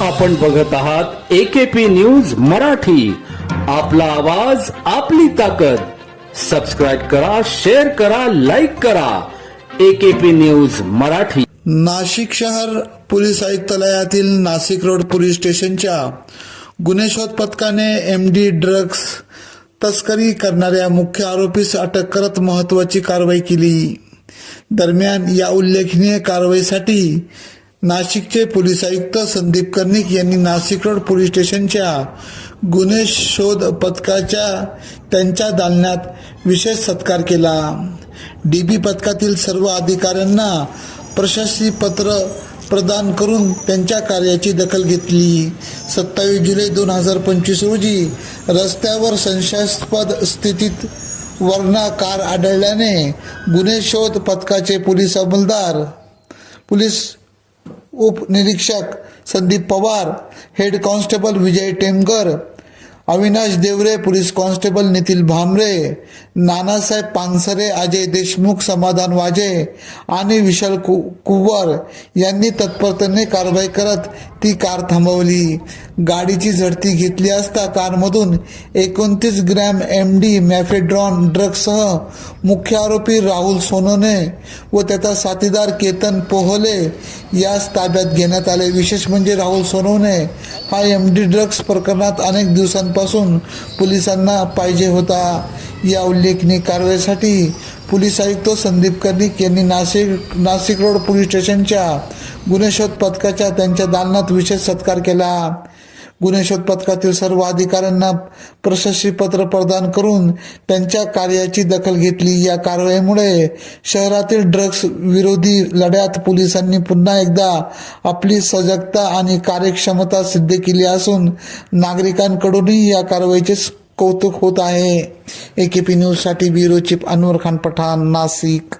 आपण बघत आहात एकेपी न्यूज मराठी. आपला आवाज आपली ताकद. सबस्क्राईब करा शेअर करा लाईक करा. AKP news Marathi. नाशिक शहर पोलीस आयुक्तालयातील नाशिक रोड पोलीस स्टेशनच्या गुन्हे शोध पथकाने एम डी ड्रग्स तस्करी करणाऱ्या मुख्य आरोपीस अटक करत महत्वाची कारवाई केली. दरम्यान या उल्लेखनीय कारवाईसाठी नाशिकचे पोलीस आयुक्त संदीप कर्णिक यांनी नाशिक रोड पोलीस स्टेशनच्या गुन्हे शोध पथकाच्या त्यांच्या दालनात विशेष सत्कार केला. डी बी पथकातील सर्व अधिकाऱ्यांना प्रशस्ती पत्र प्रदान करून त्यांच्या कार्याची दखल घेतली. सत्तावीस जुलै दोन हजार पंचवीस रोजी रस्त्यावर संशयास्पद स्थितीत वर्णा कार आढळल्याने गुन्हे शोध पथकाचे पोलीस अंमलदार पोलीस उपनिरीक्षक Sandeep Pawar head constable Vijay Temkar Avinash Deore police constable Nitil Bhamre Nanasaheb Pansare Ajay Deshmukh Samadhan Waje आणि विशाल कु कुवर यांनी तत्परतेने कारवाई करत ती कार थांबवली. गाडीची झडती घेतली असता कारमधून एकोणतीस ग्रॅम एम डी मॅफेड्रॉन ड्रग्ससह मुख्य आरोपी राहुल सोनोने व त्याचा साथीदार केतन पोहले यास ताब्यात घेण्यात आले. विशेष म्हणजे राहुल सोनोने हा एम डी ड्रग्स प्रकरणात अनेक दिवसांपासून पोलिसांना पाहिजे होता. या उल्लेखनीय कारवाईसाठी पोलीस आयुक्त संदीप कर्णिक यांनी नाशिक नाशिक रोड पोलीस स्टेशनच्या गुन्हे शोध पथकाच्या त्यांच्या दालनात विशेष सत्कार केला. गुन्हेशोध पथकातील सर्व अधिकाऱ्यांना प्रशस्ती पत्र प्रदान करून त्यांच्या कार्याची दखल घेतली. या कारवाईमुळे शहरातील ड्रग्स विरोधी लढ्यात पोलिसांनी पुन्हा एकदा आपली सजगता आणि कार्यक्षमता सिद्ध केली असून नागरिकांकडूनही या कारवाईचे कौतुक होत आहे. एकेपी न्यूजसाठी ब्युरो चीफ अनवर खान पठाण नाशिक.